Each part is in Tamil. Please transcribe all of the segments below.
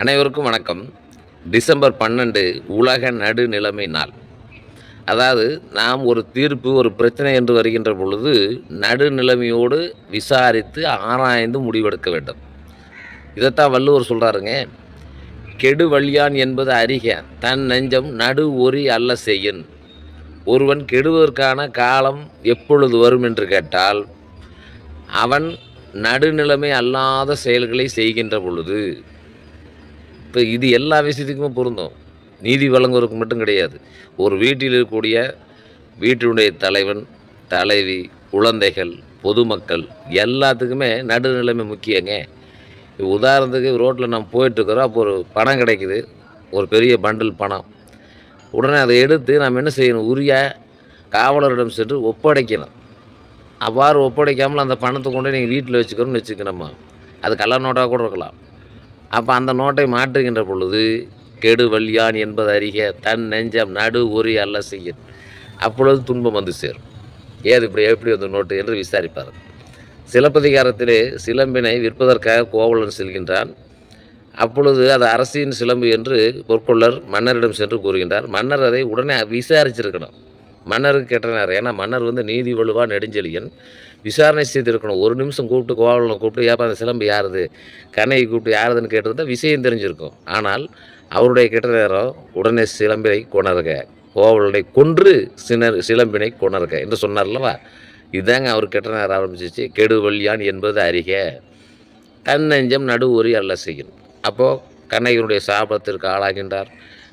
அனைவருக்கும் வணக்கம். டிசம்பர் பன்னெண்டு உலக நடுநிலைமை நாள். அதாவது நாம் ஒரு தீர்ப்பு ஒரு பிரச்சனை என்று வருகின்ற பொழுது நடுநிலைமையோடு விசாரித்து ஆராய்ந்து முடிவெடுக்க வேண்டும். இதைத்தான் வள்ளுவர் சொல்கிறாருங்க கெடு வழியான் என்பது அறிக தன் நெஞ்சம் நடு ஒரி அல்ல செய்யின். ஒருவன் கெடுவதற்கான காலம் எப்பொழுது வரும் என்று கேட்டால் அவன் நடுநிலைமை அல்லாத செயல்களை செய்கின்ற பொழுது இப்போ இது எல்லா விஷயத்துக்குமே பொருந்தும். நீதி வழங்குவதற்கு மட்டும் கிடையாது. ஒரு வீட்டில் இருக்கக்கூடிய வீட்டினுடைய தலைவன் தலைவி குழந்தைகள் பொதுமக்கள் எல்லாத்துக்குமே நடுநிலைமை முக்கியங்க. உதாரணத்துக்கு ரோட்டில் நம்ம போயிட்டுருக்குறோம். அப்போ ஒரு பணம் கிடைக்குது. ஒரு பெரிய பண்டில் பணம். உடனே அதை எடுத்து நம்ம என்ன செய்யணும்? உரிய காவலரிடம் சென்று ஒப்படைக்கணும். அவ்வாறு ஒப்படைக்காமல் அந்த பணத்தை கொண்டு நீங்கள் வீட்டில் வச்சுக்கணும்னு வச்சுக்கணுமா? அது கள்ள நோட்டாக கூட இருக்கலாம். அப்போ அந்த நோட்டை மாற்றுகின்ற பொழுது கெடு வல்யான் என்பது அறிக தன் நெஞ்சம் நடு உரி அல்ல செய்யும் அப்பொழுது துன்பம் வந்து சேரும். ஏது இப்படி எப்படி வந்து நோட்டு என்று விசாரிப்பார். சிலப்பதிகாரத்திலே சிலம்பினை விற்பதற்காக கோவலன் செல்கின்றான். அப்பொழுது அது அரசின் சிலம்பு என்று பொற்கொள்ளர் மன்னரிடம் சென்று கூறுகின்றார். மன்னர் அதை உடனே விசாரிச்சிருக்கணும். மன்னருக்கு கேட்டனார். ஏன்னா மன்னர் வந்து நீதி வலுவா நெடுஞ்செழியன். விசாரணை செய்திருக்கணும். ஒரு நிமிஷம் கூப்பிட்டு கோவலனை கூப்பிட்டு ஏப்பா அந்த சிலம்பு யாருது? கண்ணையை கூப்பிட்டு யாருதுன்னு கேட்டிருந்தா விஷயம் தெரிஞ்சிருக்கும். ஆனால் அவருடைய கெட்ட நேரம் உடனே சிலம்பினை கொணருக. கோவலனை கொன்று சினர் சிலம்பினை கொணருக. என்று சொன்னார்லவா? இதாங்க அவர் கெட்ட நேரம் ஆரம்பிச்சிச்சு. கெடுவல்யான் என்பது அறிக கண்ணெஞ்சம் நடு ஒரி அல்ல செய்யும். அப்போது கண்ணகியினுடைய சாபத்திற்கு ஆளாகின்றார்.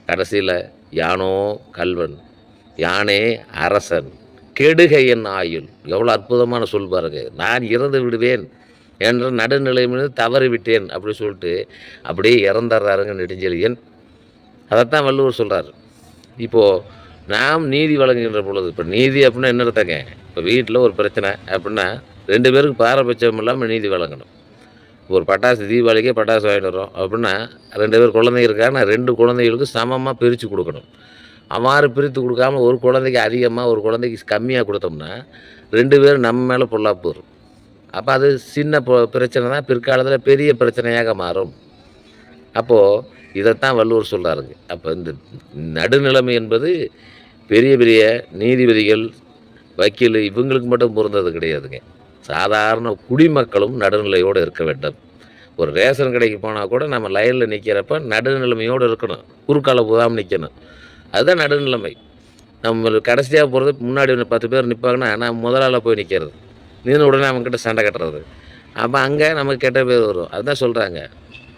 கடைசியில் யானோ கல்வன் யானே அரசன் கெடுக என் ஆயுள். எவ்வளோ அற்புதமான சொல் பாருங்க. நான் இறந்து விடுவேன் என்ற நடுநிலைமையிலிருந்து தவறி விட்டேன் அப்படி சொல்லிட்டு அப்படியே இறந்துடுறாருங்க நெடுஞ்செழியன். அதைத்தான் வள்ளுவர் சொல்கிறார் இப்போது நாம் நீதி வழங்குகின்ற பொழுது இப்போ நீதி அப்படின்னா என்ன எடுத்தாங்க இப்போ வீட்டில் ஒரு பிரச்சனை அப்படின்னா ரெண்டு பேருக்கு பாரபட்சம் இல்லாமல் நீதி வழங்கணும். ஒரு பட்டாசு தீபாவளிக்கே பட்டாசு வாங்கிட்டு வரோம் அப்படின்னா ரெண்டு பேர் குழந்தைங்க இருக்காங்கன்னா ரெண்டு குழந்தைகளுக்கு சமமாக பிரித்து கொடுக்கணும். அவ்வாறு பிரித்து கொடுக்காம ஒரு குழந்தைக்கு அதிகமாக ஒரு குழந்தைக்கு கம்மியாக கொடுத்தோம்னா ரெண்டு பேரும் நம்ம மேலே பொல்லாப்பு வரும். அப்போ அது சின்ன பிரச்சனை தான். பிற்காலத்தில் பெரிய பிரச்சனையாக மாறும். அப்போது இதைத்தான் வள்ளுவர் சொல்கிறாருங்க அப்போ இந்த நடுநிலைமை என்பது பெரிய பெரிய நீதிபதிகள் வக்கீல் இவங்களுக்கு மட்டும் பொருந்தது கிடையாதுங்க. சாதாரண குடிமக்களும் நடுநிலையோடு இருக்க வேண்டும். ஒரு ரேஷன் கடைக்கு போனால் கூட நம்ம லைனில் நிற்கிறப்ப நடுநிலைமையோடு இருக்கணும். குறுக்கால போகாமல் நிற்கணும் அதுதான் நடுநிலைமை. நம்ம கடைசியாக போகிறது முன்னாடி ஒன்று பத்து பேர் நிற்பாங்கன்னா நான் முதலாள போய் நிற்கிறது நின்று உடனே அவங்ககிட்ட சண்டை கட்டுறது. அப்போ அங்கே நமக்கு கெட்ட பேர் வரும். அதுதான் சொல்கிறாங்க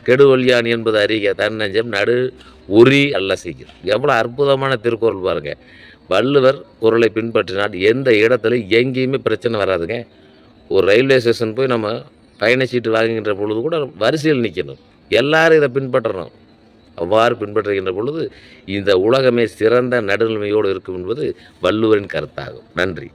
கெடுவல்யான் என்பது அறிக தன்னஞ்சம் நடு உரி அல்ல சீக்கிரம் எவ்வளோ அற்புதமான திருக்குறள் பாருங்கள் வள்ளுவர் குரலை பின்பற்றினால் எந்த இடத்துல எங்கேயுமே பிரச்சனை வராதுங்க. ஒரு ரயில்வே ஸ்டேஷன் போய் நம்ம பயணச்சீட்டு வாங்குகின்ற பொழுது கூட வரிசையில் நிற்கணும் எல்லோரும் இதை பின்பற்றணும். அவ்வாறு பின்பற்றுகின்ற பொழுது இந்த உலகமே சிறந்த நடுநிலைமையோடு இருக்கும் என்பது வள்ளுவரின் கருத்தாகும். நன்றி.